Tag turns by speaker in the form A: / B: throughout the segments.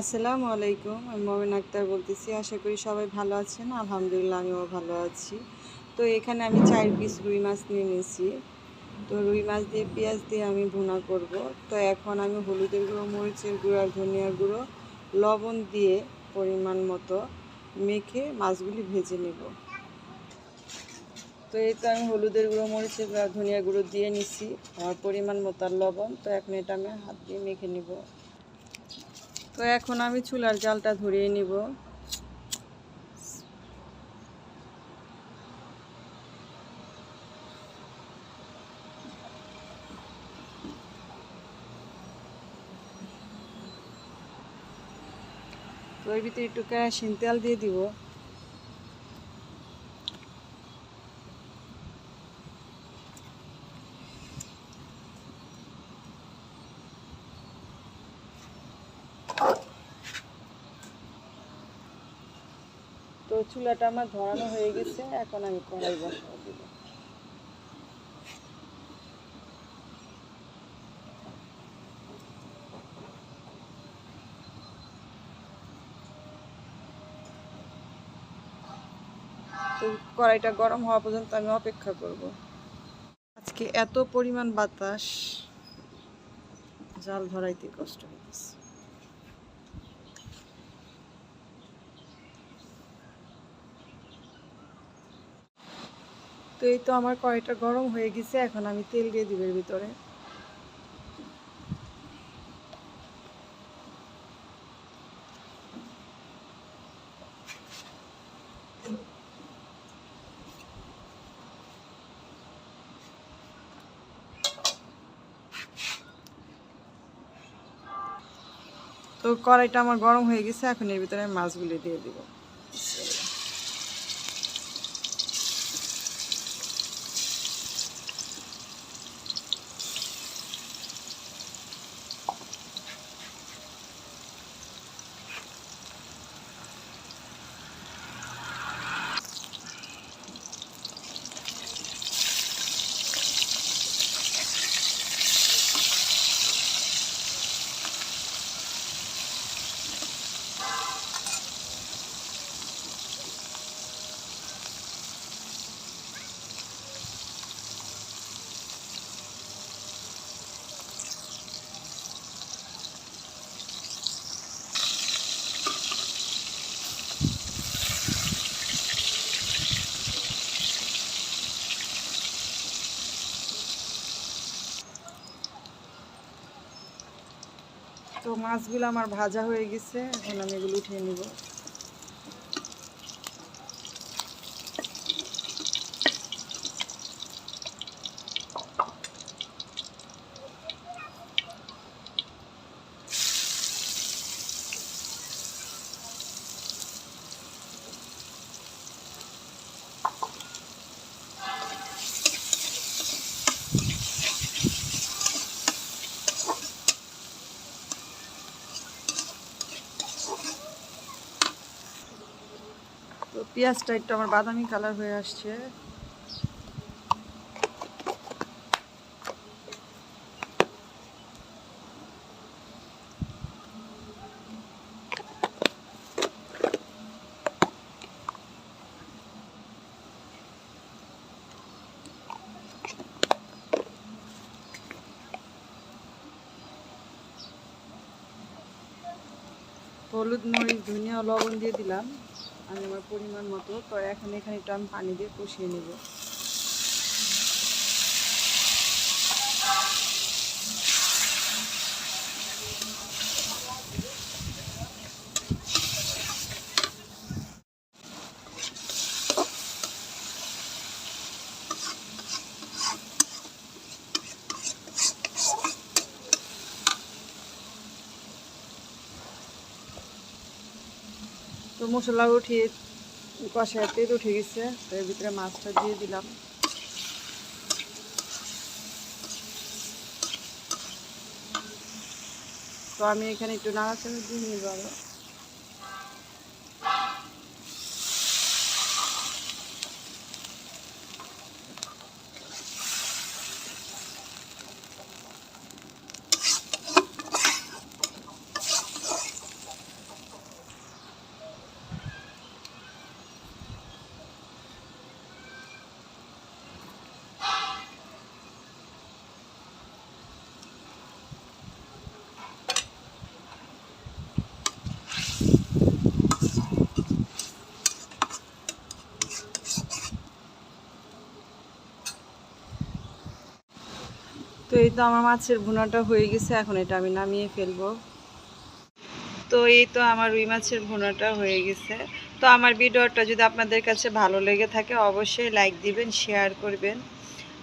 A: আসসালামু আলাইকুম, আমি মমিন আক্তার বলতেছি। আশা করি সবাই ভালো আছেন। আলহামদুলিল্লাহ, আমিও ভালো আছি। তো এখানে আমি চার পিস রুই মাছ নিয়ে নিয়েছি। তো রুই মাছ দিয়ে পেঁয়াজ দিয়ে আমি ভুনা করব। তো এখন আমি হলুদের গুঁড়ো, মরিচের গুঁড়ো আর ধনিয়ার গুঁড়ো, লবণ দিয়ে পরিমাণ মতো মেখে মাছগুলি ভেজে নেব। তো এই তো আমি হলুদের গুঁড়ো, মরিচের গুঁড়ো ধনিয়া গুঁড়ো দিয়ে নিছি। আমার পরিমাণ মতো আর লবণ। তো এখন এটা আমি হাত দিয়ে মেখে নিব। তো এখন আমি চুলার জালটা ধরিয়ে নিব। তো এর ভিতরে একটু কেরাসিন তেল দিয়ে দিব। তো চুলাটা আমার ধরানো হয়ে গেছে, এখন আমি কড়াই বসাবো। দিব কড়াইটা গরম হওয়া পর্যন্ত আমি অপেক্ষা করব। আজকে এত পরিমাণ বাতাস, জাল ধরাইতে কষ্ট হইতেছে। তো এই তো আমার কড়াইটা গরম হয়ে গেছে, এখন আমি তেল দিয়ে দিবের ভিতরে। তো কড়াইটা আমার গরম হয়ে গেছে, এখন এর ভিতরে আমি মাছগুলি দিয়ে দিব। তো মাছগুলো আমার ভাজা হয়ে গেছে এখন আমি এগুলো উঠিয়ে নিব। পেঁয়াজটা একটু আমার বাদামি কালার হয়ে আসছে। হলুদ মরিচ ধনিয়া লবণ দিয়ে দিলাম। আমি আমার পরিমাণ মতো তো এখন এখানে একটু আমি পানি দিয়ে কষিয়ে নেব। তো মশলা উঠিয়ে কষায় তেল উঠে গেছে, তো এর ভিতরে মাছটা দিয়ে দিলাম। তো আমি এখানে একটু নাড়াচাড়া দিয়ে নিব আরও। তো এই তো আমার মাছের ভুনাটা হয়ে গেছে, এখন এটা আমি নামিয়ে ফেলব। তো এই তো আমার রুই মাছের ভুনাটা হয়ে গেছে। তো আমার ভিডিওটা যদি আপনাদের কাছে ভালো লেগে থাকে, অবশ্যই লাইক দিবেন, শেয়ার করবেন।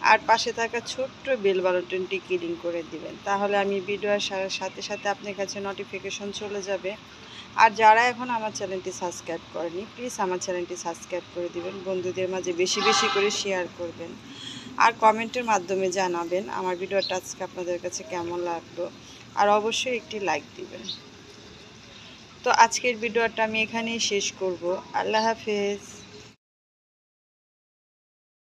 A: আর পাশে থাকা ছোট্ট বেল বাটনটি ক্লিক করে দিবেন, তাহলে আমি ভিডিওর সা- সাথে সাথে আপনার কাছে নোটিফিকেশন চলে যাবে। আর যারা এখন আমার চ্যানেলটি সাবস্ক্রাইব করেনি প্লিজ আমার চ্যানেলটি সাবস্ক্রাইব করে দিবেন। বন্ধুদের মাঝে বেশি বেশি করে শেয়ার করবেন। আর কমেন্টের মাধ্যমে জানাবেন আমার ভিডিওটা আজকে আপনাদের কাছে কেমন লাগল। আর অবশ্যই একটি লাইক দিবেন। তো আজকের ভিডিওটা আমি এখানেই শেষ করব। আল্লাহ হাফেজ।